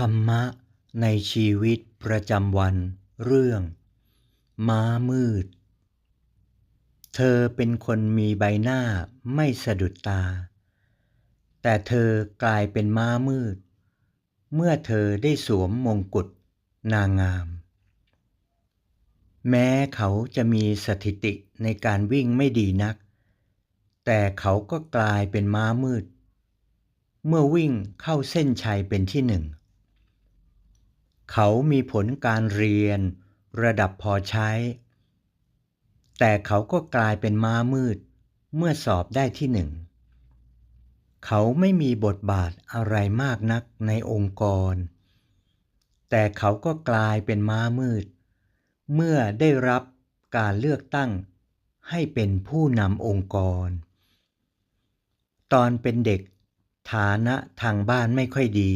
ธรรมะในชีวิตประจำวัน เรื่อง ม้ามืด เธอเป็นคนมีใบหน้าไม่สะดุดตา แต่เธอกลายเป็นม้ามืด เมื่อเธอได้สวมมงกุฎนางงาม แม้เขาจะมีสถิติในการวิ่งไม่ดีนัก แต่เขาก็กลายเป็นม้ามืด เมื่อวิ่งเข้าเส้นชัยเป็นที่หนึ่ง เขามีผลการเรียนระดับพอใช้ แต่เขาก็กลายเป็นม้ามืดเมื่อสอบได้ที่หนึ่ง เขาไม่มีบทบาทอะไรมากนักในองค์กร แต่เขาก็กลายเป็นม้ามืด เมื่อได้รับการเลือกตั้งให้เป็นผู้นำองค์กร ตอนเป็นเด็กฐานะทางบ้านไม่ค่อยดี